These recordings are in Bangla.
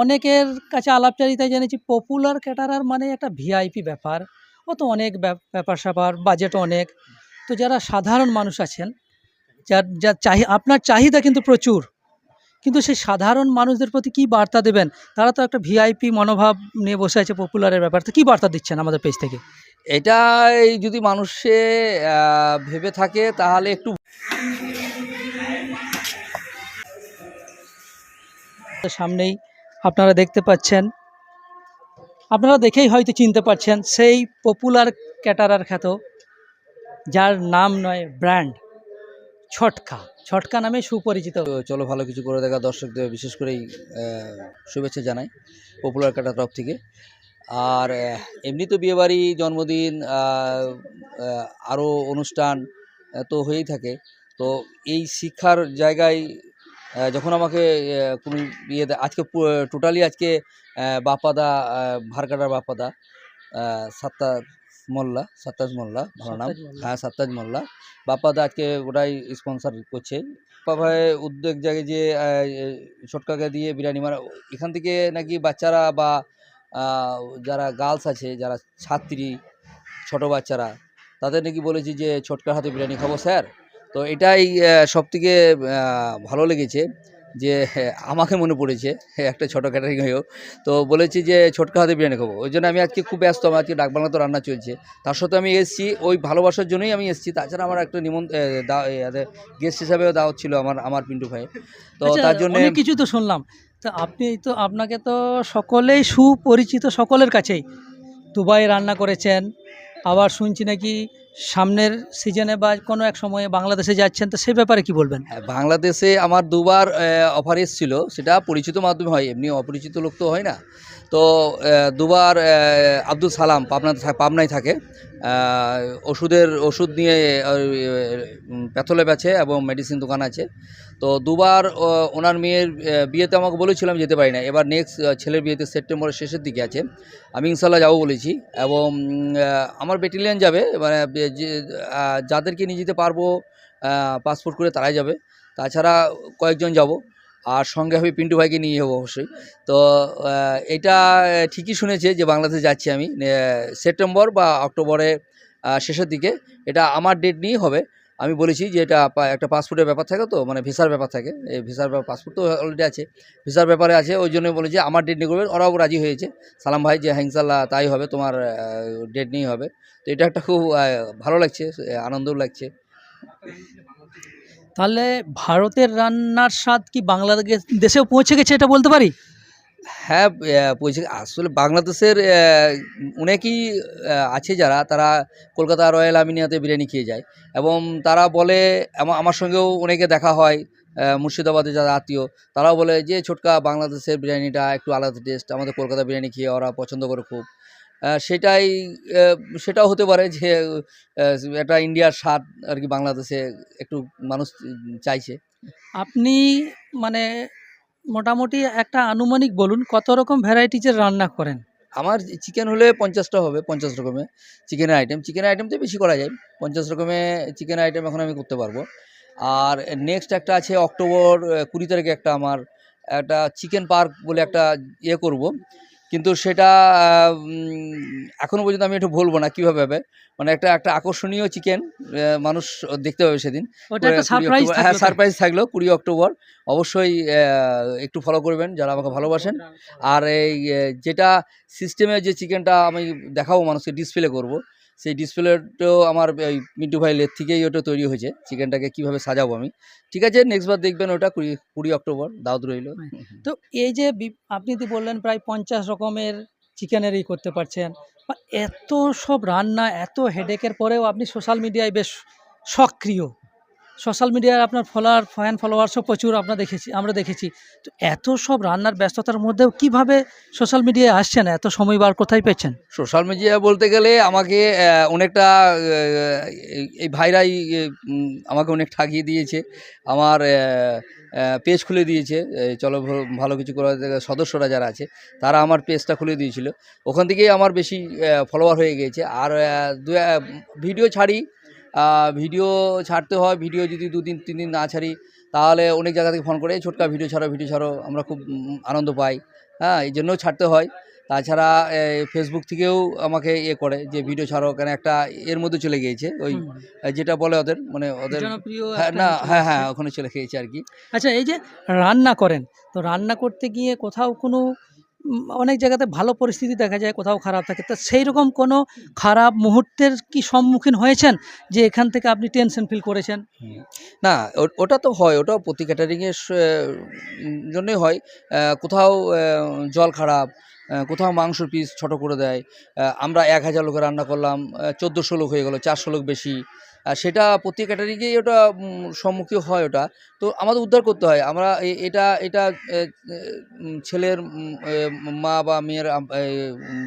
অনেকের কাছে আলাপচারিতায় জেনেছি পপুলার ক্যাটারার মানে একটা ভিআইপি ব্যাপার। ও তো অনেক ব্যাপ- ব্যাপার স্যাপার বাজেট অনেক। তো যারা সাধারণ মানুষ আছেন যার যার চাহি আপনার চাহিদা কিন্তু প্রচুর। কিন্তু সেই সাধারণ মানুষদের প্রতি কি বার্তা দেবেন? তারা তো একটা ভিআইপি মনোভাব নিয়ে বসে আছে পপুলারের ব্যাপার। তো কী বার্তা দিচ্ছেন আমাদের পেজ থেকে? এটাই যদি মানুষে ভেবে থাকে তাহলে একটু সামনেই আপনারা দেখতে পাচ্ছেন। আপনারা দেখেই হয়তো চিনতে পারছেন, সেই পপুলার ক্যাটারার খ্যাত, যার নাম নয় ব্র্যান্ড ছটকা। ছটকা নামে সুপরিচিত। চলো ভালো কিছু করে দেখা দর্শকদের, বিশেষ করেই শুভেচ্ছা জানাই পপুলার কাটার তরফ থেকে। আর এমনি তো বিয়েবাড়ি, জন্মদিন আরও অনুষ্ঠান তো হয়েই থাকে। তো এই শিক্ষার জায়গায় যখন আমাকে কোনো ইয়ে দে- আজকে টোটালি আজকে আহ, বাপ্পাদা ভারকাটার বাপ্পাদা আহ, সাত্তার মোল্লা সাত্তাজ মোল্লা ভালো নাম। হ্যাঁ সাত্তাজ মোল্লা। বাপ্পাদা আজকে ওটাই স্পন্সর করছে। বাপ্পা ভাই উদ্যোগ জাগে যে ছোটকাকে দিয়ে বিরিয়ানি মানে এখান থেকে নাকি বাচ্চারা বা যারা গার্লস আছে যারা ছাত্রী ছোট বাচ্চারা তাদের নাকি বলেছি যে ছোটকার হাতে বিরিয়ানি খাব স্যার। তো এটাই সব থেকে ভালো লেগেছে যে হ্যাঁ, আমাকে মনে পড়েছে একটা ছোটো ক্যাটারিং হয়েও তো বলেছি যে ছোটকা হাতে বিরিয়ানি খাব। ওই জন্য আমি আজকে খুব ব্যস্ত আমার আজকে ডাকবাংলা তো রান্না চলছে। তার সাথে আমি এসেছি ওই ভালোবাসার জন্যই আমি এসেছি। তাছাড়া আমার একটা নিমন্ত গেস্ট হিসাবেও দাওয়াত ছিল আমার আমার পিন্টু ভাই। তো আচ্ছা, তার জন্য কিছু তো শুনলাম। তো আপনি তো আপনাকে তো সকলেই সুপরিচিত সকলের কাছেই। দুবাই রান্না করেছেন আবার শুনছি নাকি সামনের সিজনে বা কোনো এক সময়ে বাংলাদেশে যাচ্ছেন তো সে ব্যাপারে কি বলবেন? হ্যাঁ, বাংলাদেশে আমার দুবার অফার এসেছিল সেটা পরিচিত মাধ্যমে হয় এমনি অপরিচিত লোক তো হয় না। তো দুবার আব্দুল সালাম পাবনাতে থা- পাবনায় থাকে। ওষুধের, ওষুধ নিয়ে প্যাথলে বেচে এবং মেডিসিন দোকান আছে। তো দুবার ওনার মেয়ের বিয়েতে আমাকে বলেছিলাম যেতে পারি না। এবার নেক্সট ছেলের বিয়েতে সেপ্টেম্বরের শেষের দিকে আছে। আমি ইনশাল্লাহ যাব বলেছি। এবং আমার বেটালিয়ান যাবে। মানে যাদেরকে নিয়ে যেতে পারব পাসপোর্ট করে তারাই যাবে। তাছাড়া কয়েকজন যাব। আর সঙ্গে আমি পিন্টু ভাইকে নিয়ে যাব অবশ্যই। তো এটা ঠিকই শুনেছে যে বাংলাদেশে যাচ্ছি আমি সেপ্টেম্বর বা অক্টোবরে শেষের দিকে। এটা আমার ডেট নিয়েই হবে। আমি বলেছি যে এটা একটা পাসপোর্টের ব্যাপার থাকে তো মানে ভিসার ব্যাপার থাকে। এই ভিসার পাসপোর্ট তো অলরেডি আছে। ভিসার ব্যাপারে আছে, ওই জন্য বলেছি আমার ডেট নিয়ে করবে ওরাও রাজি হয়েছে। সালাম ভাই, যে হ্যাঁ ইনশাল্লাহ তাই হবে, তোমার ডেট নিয়েই হবে। তো এটা একটা খুব ভালো লাগছে আনন্দও লাগছে। তাহলে ভারতের রান্নার স্বাদ কি বাংলাদেশ দেশেও পৌঁছে গেছে এটা বলতে পারি? হ্যাঁ পৌঁছে আসলে বাংলাদেশের অনেকেই আছে যারা, তারা কলকাতা রয়্যাল আমিনিয়াতে বিরিয়ানি খেয়ে যায় এবং তারা বলে, আমা- আমার সঙ্গেও অনেকে দেখা হয় মুর্শিদাবাদে যারা আত্মীয়, তারাও বলে যে, ছোটকা, বাংলাদেশের বিরিয়ানিটা একটু আলাদা টেস্ট আমাদের কলকাতা বিরিয়ানি খেয়ে ওরা পছন্দ করে খুব। সেটাই সেটাও হতে পারে যে একটা ইন্ডিয়ার স্বাদ আর কি বাংলাদেশে একটু মানুষ চাইছে। আপনি মানে মোটামুটি একটা আনুমানিক বলুন কত রকম ভ্যারাইটিজের রান্না করেন? আমার চিকেন হলে পঞ্চাশটা হবে পঞ্চাশ রকমের চিকেনের আইটেম চিকেনের আইটেম তো বেশি করা যায় পঞ্চাশ রকমের চিকেন আইটেম এখন আমি করতে পারব। আর নেক্সট একটা আছে অক্টোবর কুড়ি তারিখে একটা আমার একটা চিকেন পার্ক বলে একটা ইয়ে করব। কিন্তু সেটা এখনও এখনও পর্যন্ত আমি একটু বলব না কীভাবে হবে? মানে একটা একটা আকর্ষণীয় চিকেন মানুষ দেখতে পাবে সেদিন। হ্যাঁ সারপ্রাইজ থাকল কুড়ি অক্টোবর। অবশ্যই একটু ফলো করবেন যারা আমাকে ভালোবাসেন। আর এই যেটা সিস্টেমে যে চিকেনটা আমি দেখাবো মানুষকে ডিসপ্লে করব সেই ডিসপ্লেটাও আমার ওই মিন্টু ভাইলের থেকেই ওটা তৈরি হয়েছে। চিকেনটাকে কীভাবে সাজাবো আমি। ঠিক আছে নেক্সট বার দেখবেন ওটা, কুড়ি কুড়ি অক্টোবর, দাউদ রইল। তো এই যে আপনি তো বললেন প্রায় পঞ্চাশ রকমের চিকেনেরই করতে পারছেন। বা এত সব রান্না, এত হেডেকের পরেও আপনি সোশ্যাল মিডিয়ায় বেশ সক্রিয়। সোশ্যাল মিডিয়ায় আপনার ফলোয়ার ফ্যান ফলোয়ার্সও প্রচুর আমরা দেখেছি আমরা দেখেছি। তো এত সব রান্নার ব্যস্ততার মধ্যেও কীভাবে সোশ্যাল মিডিয়ায় আসছেন? এত সময় বার কোথায় পেয়েছেন? সোশ্যাল মিডিয়া বলতে গেলে আমাকে অনেকটা এই- ভাইরাই আমাকে অনেক ঠাকিয়ে দিয়েছে। আমার পেজ খুলে দিয়েছে চলো ভালো- কিছু করার সদস্যরা যারা আছে, তারা আমার পেজটা খুলে দিয়েছিল। ওখান থেকেই আমার বেশি ফলোয়ার হয়ে গিয়েছে। আর ভিডিও ছাড়ি ভিডিও ছাড়তে হয় ভিডিও যদি দুদিন তিন দিন না ছাড়ি তাহলে অনেক জায়গা থেকে ফোন করে "এই ছোটকা ভিডিও ছাড়ো ভিডিও ছাড়ো আমরা খুব আনন্দ পাই। হ্যাঁ এই জন্যও ছাড়তে হয়। তাছাড়া ফেসবুক থেকেও আমাকে ইয়ে করে যে ভিডিও ছাড়ো। কেন একটা এর মধ্যে চলে গিয়েছে ওই যেটা বলে ওদের মানে ওদের হ্যাঁ না হ্যাঁ হ্যাঁ ওখানে চলে গিয়েছে আর কি। আচ্ছা এই যে রান্না করেন তো রান্না করতে গিয়ে কোথাও কোনো অনেক জায়গাতে ভালো পরিস্থিতি দেখা যায়, কোথাও খারাপ থাকে। তা সেই রকম কোনো খারাপ মুহূর্তের কি সম্মুখীন হয়েছেন যে এখান থেকে আপনি টেনশন ফিল করেছেন? না ওটা তো হয়, ওটাও প্রতি ক্যাটারিংয়ের জন্যই হয়। কোথাও জল খারাপ কোথাও মাংসর পিস ছোট করে দেয়। আমরা এক হাজার লোকের রান্না করলাম চোদ্দোশো লোক হয়ে গেলো, চারশো লোক বেশি। সেটা প্রতি ক্যাটারিকেই ওটা সম্মুখীন হয় ওটা। তো আমাদের উদ্ধার করতে হয়। আমরা এটা এটা ছেলের মা বা মেয়ের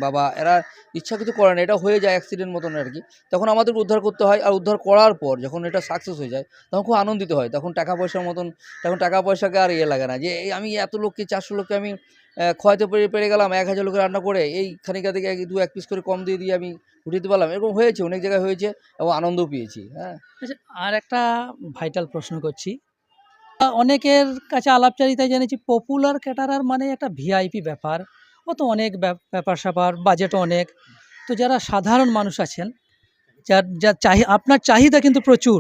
বাবা, এরা ইচ্ছা কিছু করে না। এটা হয়ে যায় অ্যাক্সিডেন্ট মতন আর কি। তখন আমাদের উদ্ধার করতে হয় আর উদ্ধার করার পর যখন এটা সাকসেস হয়ে যায়, তখন খুব আনন্দিত হয়। তখন টাকা পয়সার মতন, তখন টাকা পয়সাকে আর ইয়ে লাগে না যে আমি এত লোককে, চারশো লোককে আমি আহ, খাওয়াতে পেরে পেরে গেলাম এক হাজার লোকের রান্না করে এই খানিকা থেকে দু এক পিস করে কম দিয়ে দিয়ে আমি উঠিয়ে দিতে পারলাম। এরকম হয়েছে অনেক জায়গায় হয়েছে এবং আনন্দও পেয়েছি হ্যাঁ। আচ্ছা আর একটা ভাইটাল প্রশ্ন করছি। অনেকের কাছে আলাপচারিতায় জেনেছি পপুলার ক্যাটারার মানে একটা ভিআইপি ব্যাপার। ও তো অনেক ব্যাপ- ব্যাপার স্যাপার বাজেট অনেক। তো যারা সাধারণ মানুষ আছেন যার যা চাহি আপনার চাহিদা কিন্তু প্রচুর।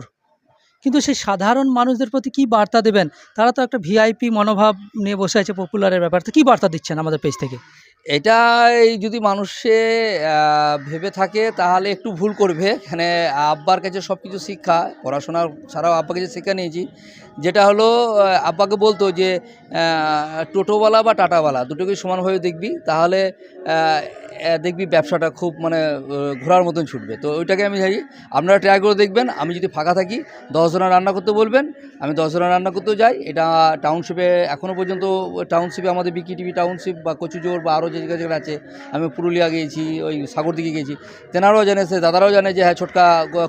কিন্তু সেই সাধারণ মানুষদের প্রতি কি বার্তা দেবেন? তারা তো একটা ভিআইপি মনোভাব নিয়ে বসে আছে পপুলারের ব্যাপার। তো কী বার্তা দিচ্ছেন আমাদের পেজ থেকে? এটাই যদি মানুষে ভেবে থাকে তাহলে একটু ভুল করবে। এখানে আব্বার কাছে সব কিছু শিক্ষা, পড়াশোনা ছাড়াও আব্বার কাছে শিক্ষা নিয়েছি, যেটা হলো আব্বাকে বলতো যে টোটোওয়ালা বা টাটাওয়ালা দুটোকেই সমানভাবে দেখবি, তাহলে দেখবি ব্যবসাটা খুব মানে ঘোরার মতন ছুটবে। তো ওইটাকে আমি চাই আপনারা ট্রাই করে দেখবেন, আমি যদি ফাঁকা থাকি, দশ জনের রান্না করতে বলবেন, আমি দশ জনের রান্না করতেও যাই, এটা টাউনশিপে এখনও পর্যন্ত টাউনশিপে আমাদের বিকি টিভি টাউনশিপ বা কচুজোর বা আরও যে আছে, আমি পুরুলিয়া গিয়েছি, ওই সাগর দিকে গিয়েছি। তেনারাও জানে, সে দাদারাও জানে যে হ্যাঁ ছোটকা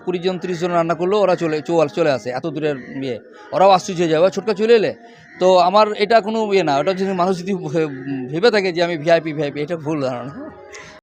কুড়ি জন, তিরিশ জন রান্না করলেও ওরা চলে, চল, চলে আসে, এত দূরের ইয়ে। ওরাও আশ্চর্য হয়ে যাবে ছোটকা চলে এলে? তো আমার এটা কোনো ইয়ে না, ওটা যদি মানুষ যদি ভেবে থাকে যে আমি ভিআইপি ভিআইপি এটা ভুল ধারণা।